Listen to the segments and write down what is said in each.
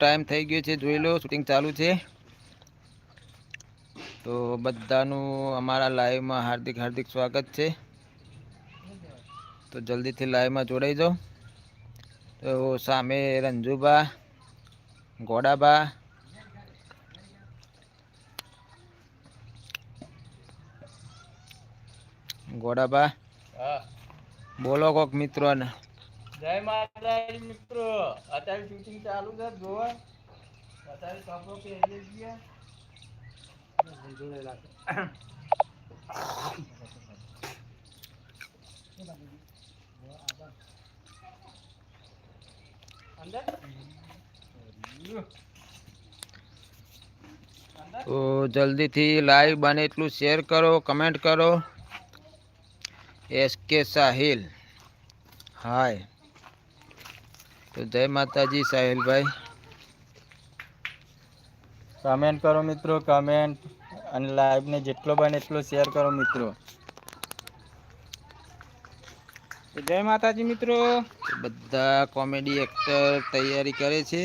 Time થઈ ગયો છે જોઈ લો શૂટિંગ ચાલુ છે. તો બધાનું અમારા લાઈવમાં હાર્દિક હાર્દિક સ્વાગત છે. તો જલ્દીથી લાઈવમાં જોડાઈ જાઓ. તો સામે રંજુબા ગોડાબા ગોડાભા બોલો કોક મિત્રોને. જય માતાજી મિત્રો. અત્યારે શૂટિંગ ચાલુ છે, જોવા. અત્યારે કપડો પહેરીએ છીએ. અંદર? તો જલ્દીથી લાઈવ બને એટલું શેર કરો કમેન્ટ કરો. એસ કે સાહિલ. હાય તો જય માતાજી સાહિલભાઈ. કમેન્ટ કરો મિત્રો કમેન્ટ અને લાઈવને જેટલો બને એટલો શેર કરો મિત્રો. જય માતાજી મિત્રો. બધા કોમેડી એક્ટર તૈયારી કરે છે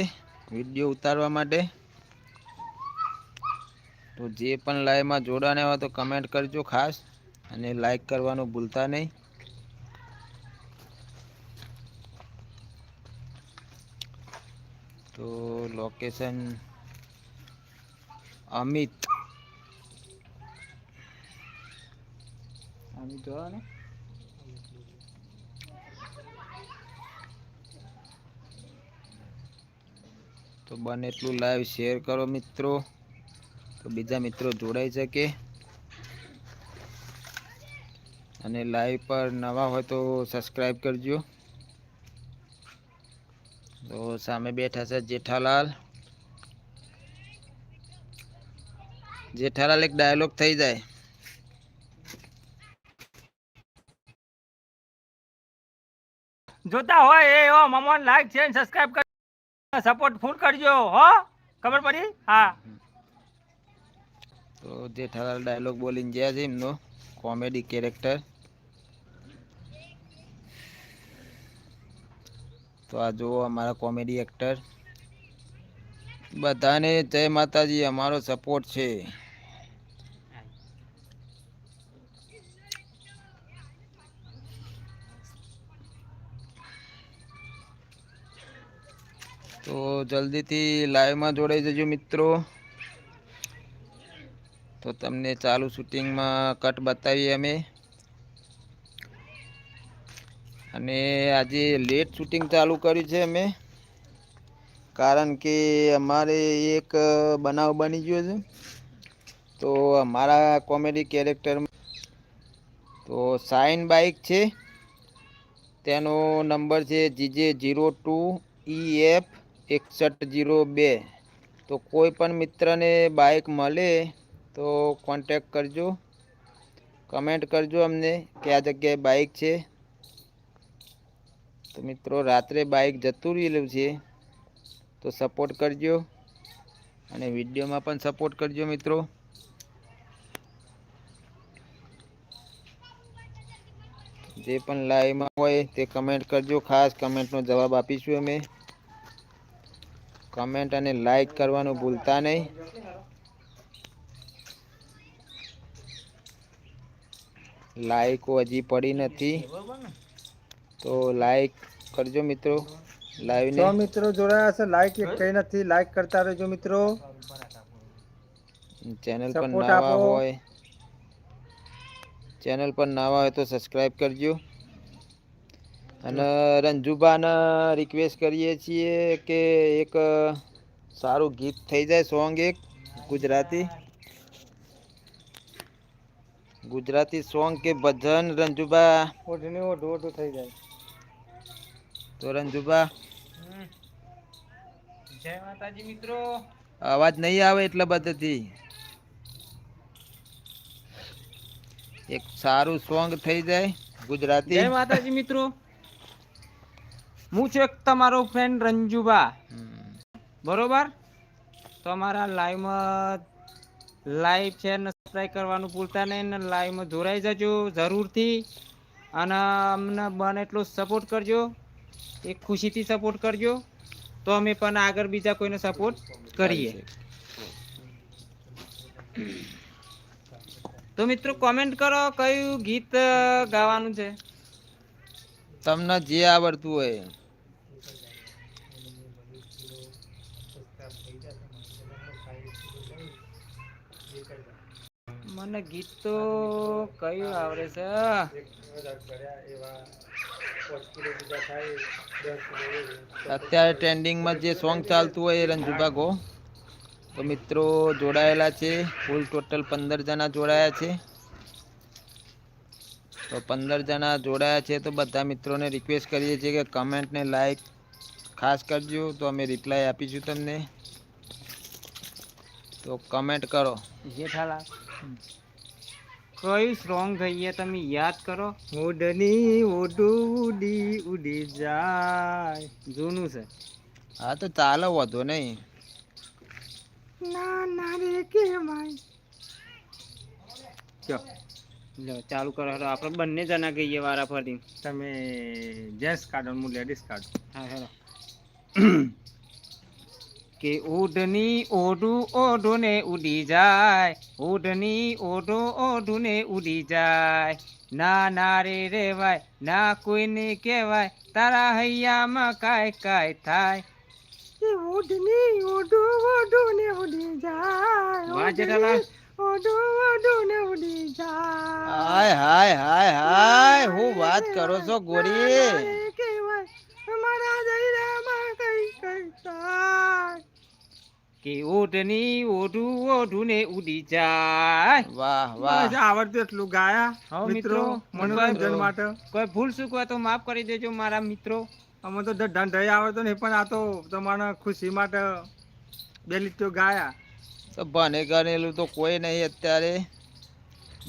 વીડિયો ઉતારવા માટે. તો જે પણ લાઈવમાં જોડાને હોય તો કમેન્ટ કરજો ખાસ અને લાઈક કરવાનું ભૂલતા નહીં. તો લોકેશન અમિત. અમિત ને? તો બને એટલું લાઈવ શેર કરો મિત્રો. તો બીજા મિત્રો જોડાઈ શકે. અને લાઈવ પર નવા હોય તો સબસ્ક્રાઈબ કરજો. તો સામે બેઠા છે જેઠાલાલ. જેઠાલાલ એક ડાયલોગ થઈ જાય. જોતા હોય એ હો મમોન લાઈક છે સબસ્ક્રાઇબ કર સપોર્ટ ફૂલ કરજો હો ખબર પડી? હા. તો જેઠાલાલ ડાયલોગ બોલીને ગયા છે એમનો કોમેડી કેરેક્ટર. તો આ જુઓ અમારા કોમેડી એક્ટર બધાને જય માતાજી, અમારો સપોર્ટ છે. તો જલ્દીથી લાઈવમાં જોડાઈ જજો મિત્રો. તો તમને ચાલુ શૂટિંગમાં કટ બતાવીએ અમે. અને આજે લેટ શૂટિંગ ચાલુ કર્યું છે અમે. કારણ કે અમારે એક બનાવ બની ગયો છે. તો અમારા કોમેડી કેરેક્ટર તો સાઇન બાઇક છે. તેનો નંબર છે GJ zero two E F એકસઠ જીરો બે. તો કોઈ પણ મિત્રને બાઇક મળે તો કોન્ટેક કરજો. કમેન્ટ કરજો અમને કે આ જગ્યાએ બાઇક છે. તો મિત્રો, રાત્રે બાઇક જતું રહેલું છે, તો સપોર્ટ કરજો. અને વિડીયોમાં પણ સપોર્ટ કરજો મિત્રો. જે પણ લાઈવમાં હોય તે કમેન્ટ કરજો. ખાસ કમેન્ટનો જવાબ આપીશું અમે. કમેન્ટ અને લાઈક કરવાનું ભૂલતા નહીં. લાઈકો હજી પડી નથી. તો લાઈક કરજો મિત્રો. લાઈવ ને. મિત્રો જોડાયા છે લાઈક એક કઈ નથી. લાઈક કરતા રહેજો મિત્રો. ચેનલ પર નવા હોય ચેનલ પર નવા હોય તો સબસ્ક્રાઇબ કરજો. અને રંજુબાને રિક્વેસ્ટ કરીએ છીએ કે એક સારું ગીત થઈ જાય સોંગ એક ગુજરાતી. ગુજરાતી સોંગ કે ભજન રંજુબા? ઓઢને ઓઢ ઓઢું થઈ જાય. તો રંજુબા જય માતાજી મિત્રો. અવાજ નહીં આવે એટલા બધાથી. એક સારું સોંગ થઈ જાય ગુજરાતી. જય માતાજી મિત્રો. હું છું એક તમારો ફ્રેન્ડ રંજુબા. હમ. બરોબર? તો અમારા લાઈવમાં લાઈવ છે ને સબસ્ક્રાઈબ કરવાનું ભૂલતા નહીં ને લાઈવમાં જોડાઈ જજો જરૂરથી. અને અમને બને એટલો સપોર્ટ કરજો. એક ખુશીથી સપોર્ટ કરજો. તો અમે પણ આગળ બીજા કોઈને સપોર્ટ કરીએ. તો મિત્રો કોમેન્ટ કરો કયું ગીત ગાવાનું છે? તમને જે આવડતું હોય. મને ગીત તો કયું આવડે છે? અત્યારે ટ્રેન્ડિંગમાં જે સોંગ ચાલતું હોય એ રંજુભા ગો તો મિત્રો જોડાયેલા છે. કુલ ટોટલ પંદર જણા જોડાયા છે. તો પંદર જણા જોડાયા છે તો બધા મિત્રોને રિક્વેસ્ટ કરીએ છીએ કે કમેન્ટને લાઈક ખાસ કરજો. તો અમે રિપ્લાય આપીશું તમને. તો કમેન્ટ કરો. જેઠાલાલ કયું સ્ટ્રોંગ થઈએ તમે યાદ કરો? ઉડની ઉડું ઉડી ઉડી જાય. જૂનું છે. હા તો ચાલો વધો નહીં. ના ના રે કેવાય. ચો લો ચાલુ કરો. હરો આપણે બંને જણા ગઈએ વારા ફરી તમે જેન્ટ્સ કાઢો હું લેડીઝ કાર્ડ હા હેડો કે ઉડની ઓઢું ઓઢું ને ઉડી જાય ઉડની ઓઢું ઓઢું ને ઉડી જાય. ના ના રે રેવાય ના કોઈને કહેવાય તારા હૈયામાં કાય કાય થાય. ઉડની ઓઢું ઓઢું ને ઉડી જાય જેઠાલાલ ઓઢું ઓઢું ને ઉડી જાય. હાય હાય હાય હાય હું વાત કરો છો ગોરી? કે ઓઢની ઓઢું ઓઢું ને ઉડી જાય. વાહ વાહ. આવડતું એટલું ગાયા. મિત્રો મનોરંજન માટે. કોઈ ભૂલ શું હોય તો માફ કરી દેજો મારા મિત્રો. અમે તો ધંધાઈ આવડતો નહીં પણ આ તો તમારા ખુશી માટે બે લીટીઓ ગાયા. તો ભણે ગણેલું તો કોઈ નહીં અત્યારે.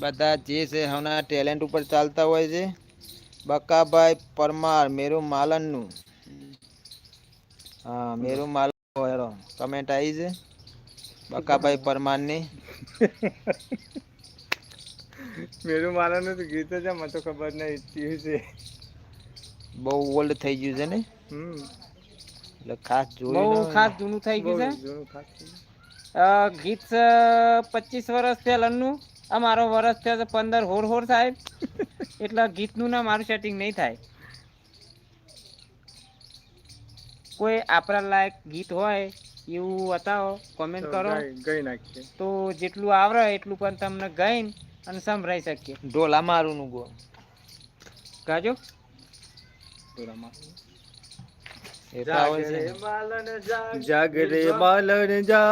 બધા જે છે હમણાં ટેલેન્ટ ઉપર ચાલતા હોય છે. બકાભાઈ પરમાર મેરું માલનનું. હા મેરું માલન હેરો કમેન્ટ આવી છે? બકાભાઈ પરમારની. મેરું મારાનું તો ગીત છે મને તો ખબર નહીં થયું છે. બહુ ઓલ્ડ થઈ ગયું છે ને? હમ. એટલે ખાસ બહુ ખાસ જૂનું થઈ ગયું છે? જૂનું ખાસ ગીત પચીસ વર્ષ પહેલાંનું આ મારો વર્ષ થયો છે પંદર હોર હોર સાહેબ. એટલે ગીતનું ના મારું સેટિંગ નહીં થાય. કોઈ આપણા લાયક ગીત હોય એવું બતાવો કોમેન્ટ કરો. ગાઈ- ગાઈ નાખીએ. તો જેટલું આવડે એટલું પણ તમને ગાઈને અને સંભળાઈ શકીએ. ઢોલા મારું નું ગો. ગાજો. ઢોલા મારું. તો આવે છે ને. જાગ. રે માલન જાગ.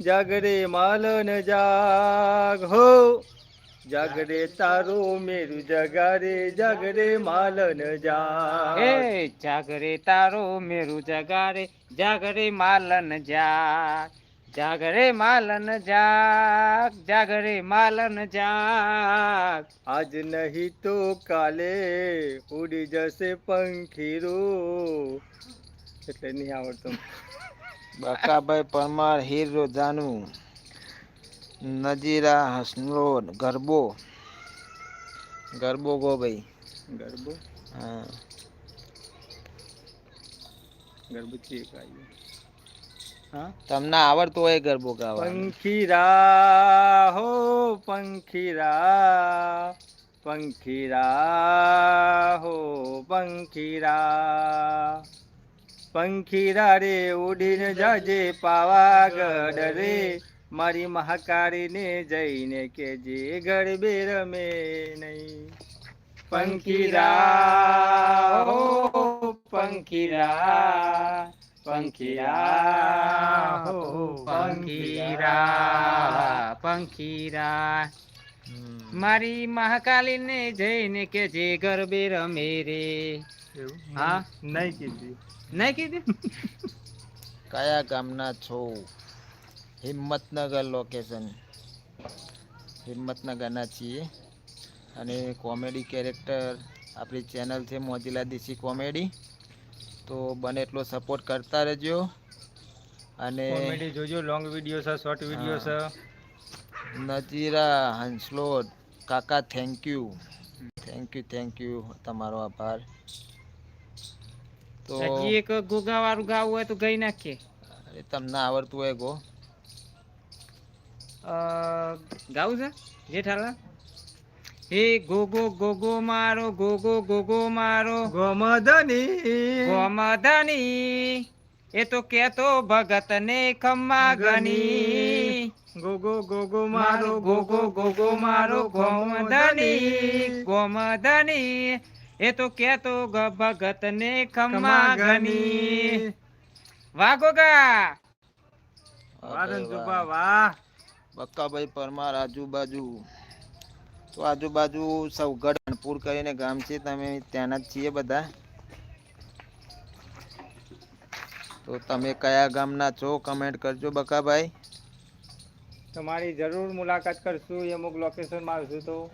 જાગરે માલન જાગ. હો. જાગ રે તારો મેરું જગારે જાગરે માલન જા. એ જાગરે તારો મેરું જગારે જાગરે માલન જા. જાગરે માલન જાગ જાગરે માલન જાગ આજ નહીં તો કાલે ઉડી જશે પંખીરો. એટલે નહીં આવડતું. બકાભાઈ પરમાર હીર રોજાનું. નજીરા હસનોડ ગરબો. ગરબો ગો ભાઈ. ગરબો? હા. ગરબો છે હા? તમને આવડતું હોય ગરબો ગાવા પંખીરા હો પંખીરા પંખીરા હો પંખીરા પંખીરા રે ઉડીને જાજે પાવાગઢ રે. મારી મહાકાળીને જઈને કે જે ગરબે રમે નહીં. પંખીરા હો પંખીરા પંખીરા હો પંખીરા પંખીરા. મારી મહાકાલીને જઈને કે જે ગરબે રમે રે હા? નહીં કીધી. નહીં કીધી? કયા ગામના છો? હિંમતનગર લોકેશન હિંમતનગરના છીએ અને કોમેડી કેરેક્ટર આપણી ચેનલ છે મોજીલા દેશી કોમેડી તો બને એટલો સપોર્ટ કરતા રહેજો. અને કોમેડી જોજો લોંગ વીડિયો છે શોર્ટ વીડિયો છે. નજીરા હંસલોડ કાકા thank you thank you thank you તમારો આભાર. તો હજી એક ગોગા વાળું ગાવું હોય તો ગઈ નાખીએ. અરે તમને આવડતું હોય ગો. ગાવું છે? જેઠાલા હે ગોગો ગોગો મારો ગોગો ગોગો મારો. ગોમધની. ગોમધની. એ તો કેતો ભગત ને ખમ્મા ગની ગોગો ગોગો મારો ગોગો ગોગો મારો ગોમધની. ગોમધની. એ તો કેતો ગ- ભગત ને ખમ્મા ગની વાહ ગોગા. વાહ વાહ. બક્કાભાઈ પરમાર આજુબાજુ. તો આજુબાજુ સૌગઢ ગઢપુર કરીને ગામ છે તમે ત્યાંના જ છીએ બધા. તો તમે કયા ગામના છો કમેન્ટ કરજો બકાભાઈ. તમારી જરૂર મુલાકાત કરશું અમુક લોકેશન મારશું આવશું તો.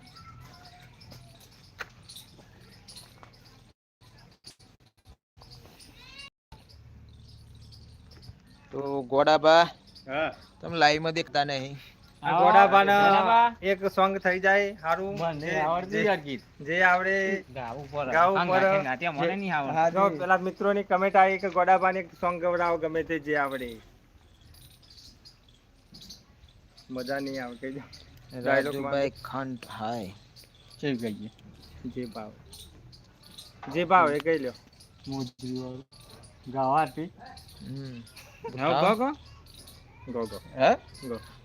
તો ગોડાબા હા. તમે લાઈવમાં દેખતા નહીં. ગોડાબાના એક સોંગ થઈ જાય સારું જે- જે આવડે ગાવું પર ગાવું પર. નાટ્ય- નાટ્ય મને નહીં આવડતું. જો પેલા મિત્રોની કમેન્ટ આવી કે ગોડાબાને એક સોંગ ગવડાવો ગમે તે જે આવડે. મજા નહીં આવતી કહેજો Dialogue માં. રાજુભાઈ ખંડ હાય જે ભાવ. જે ભાવ એ કહી લ્યો. હમ. ગાવાથી? હમ. ગાવ ગો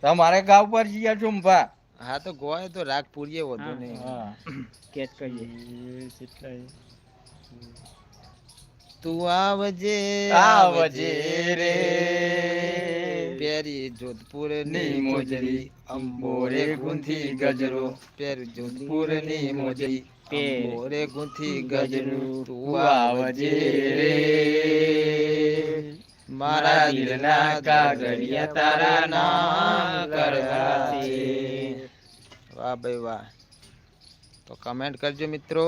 તમારે ગાવ પર જઈએ ચુંબા હા તો ગોય તો રાગ પૂરીએ વધુ નહીં. કેચ કહીએ તું આવજે આવજે રે. પેરી જોધપુરની મોજરી અંબોરે ગુંથી ગજરો. પેરી જોધપુરની મોજરી. અંબોરે ગુંથી ગજરો. તું આવજે રે. મારા દિલના કાગળિયા તારા નામ કરવા વાહ ભાઈ વાહ. તો કમેન્ટ કરજો મિત્રો.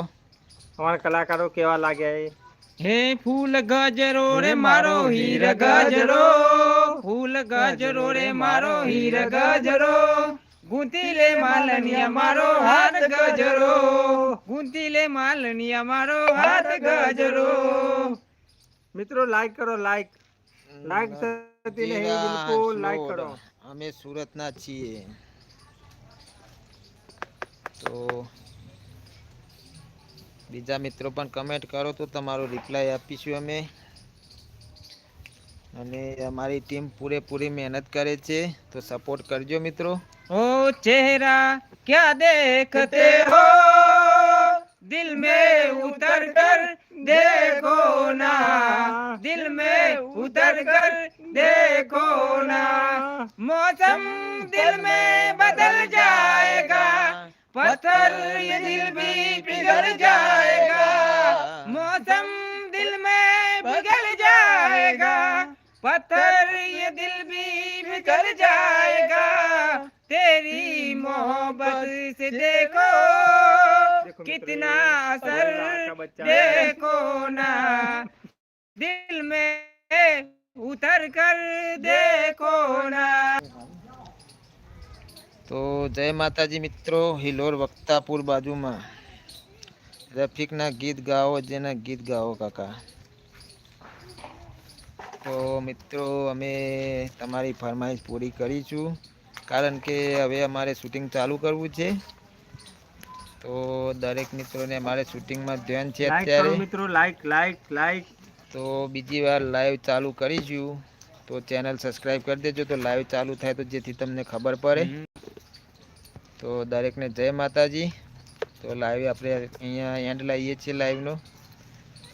અમારા કલાકારો કેવા લાગ્યા એ? હે ફૂલ ગજરો રે મારો હીર ગજરો. ફૂલ ગજરો રે મારો હીર ગજરો. ગુંતી લે માલનિયા મારો હાથ ગજરો. ગુંતી લે માલનિયા મારો હાથ ગજરો. મિત્રો લાઈક કરો લાઈક લાઈક થતી નહીં બિલકુલ લાઈક કરો. અમે સુરતના છીએ. તો બીજા મિત્રો પણ કમેન્ટ કરો તો તમારો રિપ્લાય આપીશું અમે. અને અમારી ટીમ પૂરેપૂરી મહેનત કરે છે તો સપોર્ટ કરજો મિત્રો. ઓ ચહેરા ક્યાં દેખતે હો? દિલ મે ઉતર કર देखो ना दिल में उतर कर देखो ना मौसम दिल में बदल जाएगा पत्थर ये दिल भी पिघल जाएगा मौसम दिल में पिघल जाएगा पत्थर ये दिल भी पिघल जाएगा। तेरी मोहब्बत से देखो देखो कितना मित्रों, असर अल्लाह का बच्चा है। देखो ना दिल में उतर कर देखो ना તો જય માતાજી મિત્રો હિલોર વક્તાપુર બાજુમાં રફીકના ગીત ગાઓ જેના ગીત ગાઓ કાકા તો મિત્રો અમે તમારી ફરમાઈશ પૂરી કરીશું કારણ કે હવે અમારે શૂટિંગ ચાલુ કરવું છે. તો દરેક મિત્રોને અમારે શૂટિંગમાં ધ્યાન છે અત્યારે. મિત્રો લાઈક લાઈક લાઈક તો બીજી વાર લાઈવ ચાલુ કરીશું. તો ચેનલ સબસ્ક્રાઈબ કરી દેજો. તો લાઈવ ચાલુ થાય તો જેથી તમને ખબર પડે. તો દરેકને જય માતાજી. તો લાઈવ આપણે અહીંયા એન્ડ લાવીએ છીએ લાઈવનો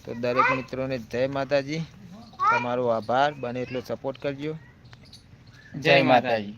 તો દરેક મિત્રોને જય માતાજી. તમારો આભાર. બને એટલો સપોર્ટ કરજો. જય માતાજી.